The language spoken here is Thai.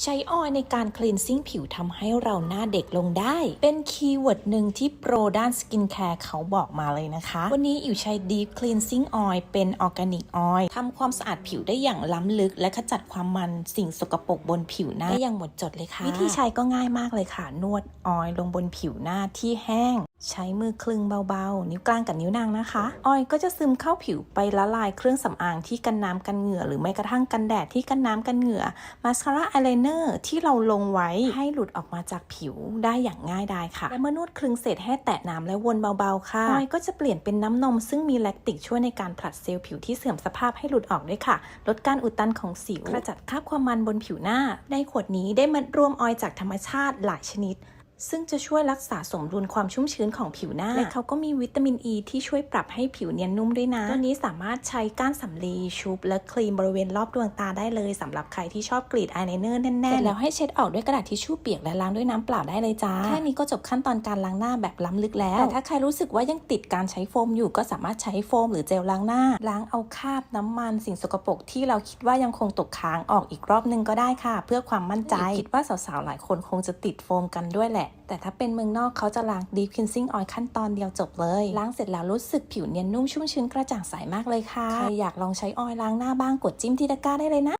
ใช้ออยล์ในการคลีนซิ่งผิวทำให้เราหน้าเด็กลงได้ เป็นคีย์เวิร์ดหนึ่งที่โปรด้านสกินแคร์เขาบอกมาเลยนะคะ วันนี้อยู่ใช้ Deep Cleansing Oil เป็นออร์แกนิกออยล์ทำความสะอาดผิวได้อย่างล้ำลึก และขจัดความมันสิ่งสกปรกบนผิวหน้าได้อย่างหมดจดเลยค่ะ วิธีใช้ก็ง่ายมากเลยค่ะ นวดออยล์ลงบนผิวหน้าที่แห้ง ใช้มือคลึงเบาๆ นิ้วกลางกับนิ้วนางนะคะ ออยล์ก็จะซึมเข้าผิวไปละลายเครื่องสำอางที่กันน้ำกันเหงื่อ หรือแม้กระทั่งกันแดดที่กันน้ำกันเหงื่อมาสคาร่าอายไลเนอร์ที่เราลงไว้ให้หลุดออกมาจากผิวได้อย่างง่ายดายค่ะ และเมื่อนวดคลึงเสร็จให้แตะน้ำและวนเบาๆค่ะออยก็จะเปลี่ยนเป็นน้ำนมซึ่งมีแลคติกช่วยในการผลัดเซลล์ผิวที่เสื่อมสภาพให้หลุดออกด้วยค่ะ ลดการอุดตันของสิวกระจัดคราบความมันบนผิวหน้า ในขวดนี้ได้มัดรวมออยจากธรรมชาติหลายชนิด ซึ่งจะช่วยรักษาสมดุลความชุ่มชื้นของผิวหน้า และเขาก็มีวิตามินอ e ีที่ช่วยปรับให้ผิวเนียนนุ่มด้วยนะ ตัวนี้สามารถใช้ก้านสำลีชุบ และครีมบริเวณรอบดวงตาได้เลยสำหรับใครที่ชอบกรีดอายไลเนอร์แน่นๆเสร็จแล้วให้เช็ดออกด้วยกระดาษทิชชู่เปียกและล้างด้วยน้ำเปล่าได้เลยจ้า แค่นี้ก็จบขั้นตอนการล้างหน้าแบบล้ำลึกแล้ว แต่ถ้าใครรู้สึกว่ายังติดการใช้โฟมอยู่ก็สามารถใช้โฟม หรือเจลล้างหน้า ล้างเอาคราบน้ำมันสิ่งสกปรกที่เราคิดว่ายังคงตกค้างออกอีกรอบนึงก็ได้ค่ะ เพื่อความมั่นใจ คิดว่าสาวๆหลายคนคงจะติดโฟมกันด้วยแหละแต่ถ้าเป็นเมืองนอกเขาจะล้าง Deep Cleansing Oil ขั้นตอนเดียวจบเลย ล้างเสร็จแล้วรู้สึกผิวเนียนนุ่มชุ่มชื้นกระจ่างใสมากเลยค่ะ ใครอยากลองใช้ออยล์ล้างหน้าบ้างกดจิ้มที่ตะกร้าได้เลยนะ